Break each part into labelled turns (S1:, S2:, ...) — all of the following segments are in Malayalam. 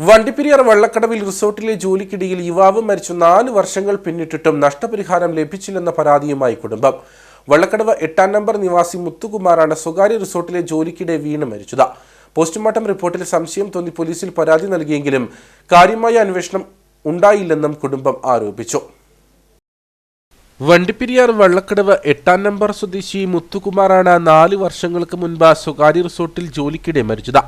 S1: വണ്ടിപ്പെരിയാർ വള്ളക്കടവിൽ റിസോർട്ടിലെ ജോലിക്കിടയിൽ യുവാവ് മരിച്ചു. നാല് വർഷങ്ങൾ പിന്നിട്ടിട്ടും നഷ്ടപരിഹാരം ലഭിച്ചില്ലെന്ന പരാതിയുമായി കുടുംബം. വള്ളക്കടവ് എട്ടാം നമ്പർ നിവാസി മുത്തുകുമാറാണ് സ്വകാര്യ റിസോർട്ടിലെ ജോലിക്കിടെ വീണ് മരിച്ചത്. പോസ്റ്റ്മോർട്ടം റിപ്പോർട്ടിൽ സംശയം തോന്നി പോലീസിൽ പരാതി നൽകിയെങ്കിലും കാര്യമായ അന്വേഷണം ഉണ്ടായില്ലെന്നും കുടുംബം ആരോപിച്ചു. വണ്ടിപ്പെരിയാർ വള്ളക്കടവ് എട്ടാം നമ്പർ സ്വദേശി മുത്തുകുമാറാണ് നാല് വർഷങ്ങൾക്ക് മുൻപ് സ്വകാര്യ റിസോർട്ടിൽ ജോലിക്കിടെ മരിച്ചത്.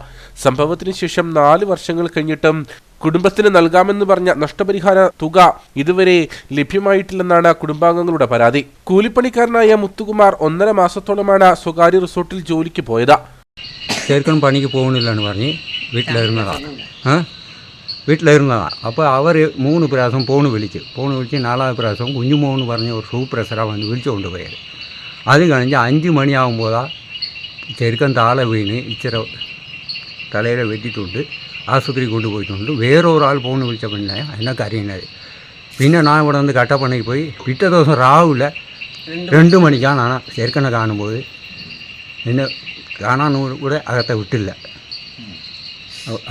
S1: സംഭവത്തിന് ശേഷം നാല് വർഷങ്ങൾ കഴിഞ്ഞിട്ടും കുടുംബത്തിന് നൽകാമെന്ന് പറഞ്ഞ നഷ്ടപരിഹാര തുക ഇതുവരെ ലഭ്യമായിട്ടില്ലെന്നാണ് കുടുംബാംഗങ്ങളുടെ പരാതി. കൂലിപ്പണിക്കാരനായ മുത്തുകുമാർ ഒന്നര മാസത്തോളമാണ് സ്വകാര്യ റിസോർട്ടിൽ ജോലിക്ക് പോയത്.
S2: പണിക്ക് പോകുന്നില്ലെന്ന് പറഞ്ഞ് വീട്ടിലിരുന്നതാണ് ആ വീട്ടിലിരുന്നതാണ് അപ്പോൾ അവർ മൂന്ന് പ്രാവശ്യം ഫോണ് വിളിച്ച് ഫോൺ വിളിച്ച് നാലാമത് പ്രാവശ്യം കുഞ്ഞുമോന്ന് പറഞ്ഞ ഒരു സൂപ്രസറാണ് വന്ന് വിളിച്ചുകൊണ്ട് പോയത് അത് കഴിഞ്ഞ് അഞ്ച് മണിയാകുമ്പോഴാണ് ചെറുക്കൻ താളെ വീണ് ഇച്ചിരി തലയിൽ വെട്ടിയിട്ടുണ്ട് ആശുപത്രി കൊണ്ടുപോയിട്ടുണ്ട് വേറെ ഒരാൾ ഫോൺ വിളിച്ചപ്പോൾ പിന്നെ എന്നെ കരയുന്നത് പിന്നെ ഞാൻ ഇവിടെ നിന്ന് കട്ടപ്പണയ്ക്ക് പോയി പിറ്റേ ദിവസം രാവിലെ രണ്ട് മണിക്കാണ് ആ ചെറുക്കനെ കാണുമ്പോൾ എന്നെ കാണാൻ കൂടെ അകത്തെ വിട്ടില്ല അ-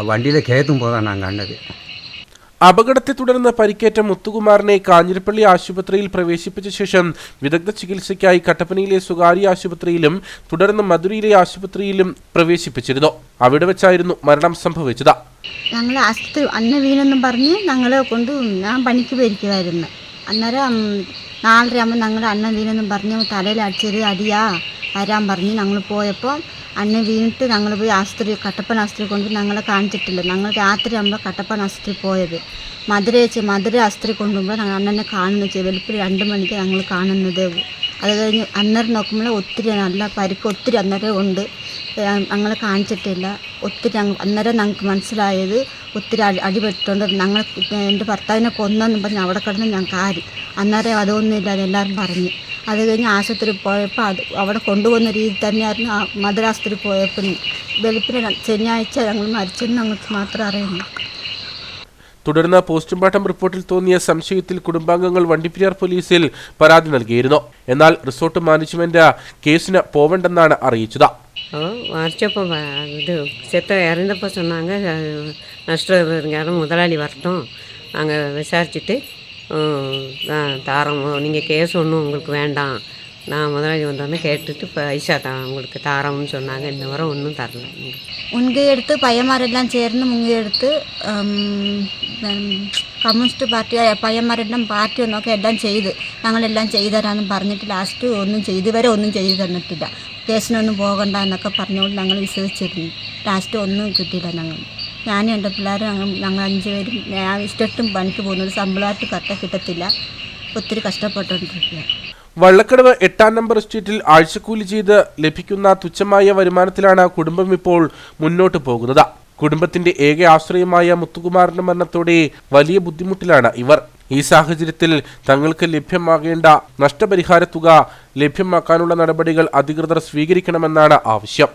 S2: വണ്ടിയിലെ കയറ്റുമ്പോൾ ഞാൻ കണ്ടത്.
S1: അപകടത്തെ തുടർന്ന് പരിക്കേറ്റ മുത്തുകുമാറിനെ കാഞ്ഞിരപ്പള്ളി ആശുപത്രിയിൽ പ്രവേശിപ്പിച്ച ശേഷം വിദഗ്ധ ചികിത്സയ്ക്കായി കട്ടപ്പനയിലെ സ്വകാര്യ ആശുപത്രിയിലും തുടർന്ന് മധുരയിലെ ആശുപത്രിയിലും പ്രവേശിപ്പിച്ചിരുന്നു. അവിടെ വെച്ചായിരുന്നു മരണം സംഭവിച്ചത്.
S3: ഞങ്ങൾ ആശുപത്രി അന്ന വീണെന്നും പറഞ്ഞ് ഞങ്ങളെ കൊണ്ട് ഞാൻ പണിക്ക് പോയിരിക്കുമായിരുന്നു അന്നേരം നാലര ആകുമ്പോൾ ഞങ്ങൾ അണ്ണൻ വീണെന്നും പറഞ്ഞ് തലയിൽ അടിച്ചൊരു അടിയാ വരാൻ പറഞ്ഞ് ഞങ്ങൾ പോയപ്പോൾ അണ്ണൻ വീണിട്ട് ഞങ്ങൾ പോയി ആശുപത്രി കട്ടപ്പന ആശുപത്രി കൊണ്ടുപോയി ഞങ്ങളെ കാണിച്ചിട്ടില്ല. ഞങ്ങൾ രാത്രി ആകുമ്പോൾ കട്ടപ്പന ആശുപത്രി പോയത്. മധുര വെച്ച് മധുര ആശുപത്രി കൊണ്ടുപോകുമ്പോൾ ഞങ്ങൾ അണ്ണനെ കാണുന്നു വെളുപ്പിൽ രണ്ട് മണിക്ക് ഞങ്ങൾ കാണുന്നത് അത് കഴിഞ്ഞ് അന്നേരം നോക്കുമ്പോൾ ഒത്തിരി നല്ല പരിക്ക് ഒത്തിരി അന്നേരം ഉണ്ട്. ഞങ്ങൾ കാണിച്ചിട്ടില്ല. ഒത്തിരി ഞങ്ങൾ അന്നേരം ഞങ്ങൾക്ക് മനസ്സിലായത് ഒത്തിരി അടി അടിപെട്ടുകൊണ്ട് ഞങ്ങൾ എന്റെ ഭർത്താവിനെ കൊന്നെന്ന് പറഞ്ഞ് അവിടെ കിടന്ന് ഞങ്ങൾക്ക് ആരി അന്നേരം അതൊന്നുമില്ല അതെല്ലാവരും പറഞ്ഞ്. അത് കഴിഞ്ഞ് ആശുപത്രി പോയപ്പോൾ അത് അവിടെ കൊണ്ടുപോകുന്ന രീതി തന്നെയായിരുന്നു ആ മദ്രാസ്പത്രി പോയപ്പോൾ. വെളുപ്പിന് ശനിയാഴ്ച ഞങ്ങൾ മരിച്ചെന്ന് ഞങ്ങൾക്ക് മാത്രം അറിയുന്നു
S1: തുടർന്ന് പോസ്റ്റ്മോർട്ടം റിപ്പോർട്ടിൽ തോന്നിയ സംശയത്തിൽ കുടുംബാംഗങ്ങൾ വണ്ടിപ്പെരിയാർ പോലീസിൽ പരാതി നൽകിയിരുന്നു. എന്നാൽ റിസോർട്ട് മാനേജ്മെന്റ് കേസിന് പോവണ്ടെന്നാണ് അറിയിച്ചത്.
S4: அரைச்சப்போ இது செத்த இறந்தப்போ சொன்னாங்க நஷ்டம் முதலாளி வரட்டும். நாங்கள் விசாரிச்சுட்டு தாரம் நீங்கள் கேஸ் ஒன்றும் உங்களுக்கு வேண்டாம். நான் முதலாளி வந்தோடனே கேட்டுட்டு பைசா தான் உங்களுக்கு தாரம்னு சொன்னாங்க. இன்ன வரை ஒன்றும் தரல.
S3: உங்கள் எடுத்து பையமாரெல்லாம் சேர்ந்து உங்க எடுத்து കമ്മ്യൂണിസ്റ്റ് പാർട്ടി പയ്യന്മാരെല്ലാം പാർട്ടി ഒന്നൊക്കെ എല്ലാം ചെയ്ത് ഞങ്ങളെല്ലാം ചെയ്തു തരാമെന്ന് പറഞ്ഞിട്ട് ലാസ്റ്റ് ഒന്നും ചെയ്തു വരെ ഒന്നും ചെയ്തു തന്നിട്ടില്ല. കേസിനൊന്നും പോകണ്ട എന്നൊക്കെ പറഞ്ഞുകൊണ്ട് ഞങ്ങൾ വിശ്വസിച്ചിരുന്നു. ലാസ്റ്റ് ഒന്നും കിട്ടിയില്ല ഞങ്ങൾ ഞാനും എന്റെ പിള്ളേരും ഞങ്ങൾ ഞങ്ങൾ അഞ്ച് പേരും ഞാൻ ഇഷ്ടത്തും പണിക്ക് പോകുന്നത് ശമ്പളമായിട്ട് കട്ട കിട്ടത്തില്ല. ഒത്തിരി കഷ്ടപ്പെട്ടുകൊണ്ടിരിക്കുക
S1: വള്ളക്കടവ് എട്ടാം നമ്പർ സ്ട്രീറ്റിൽ ആഴ്ചക്കൂലി ചെയ്ത് ലഭിക്കുന്ന തുച്ഛമായ വരുമാനത്തിലാണ് കുടുംബം ഇപ്പോൾ മുന്നോട്ട് പോകുന്നത്. കുടുംബത്തിന്റെ ഏക ആശ്രയമായ മുത്തുകുമാറിന്റെ മരണത്തോടെ വലിയ ബുദ്ധിമുട്ടിലാണ് ഇവർ. ഈ സാഹചര്യത്തിൽ തങ്ങൾക്ക് ലഭ്യമാകേണ്ട നഷ്ടപരിഹാര തുക ലഭ്യമാക്കാനുള്ള നടപടികൾ അധികൃതർ സ്വീകരിക്കണമെന്നാണ് ആവശ്യം.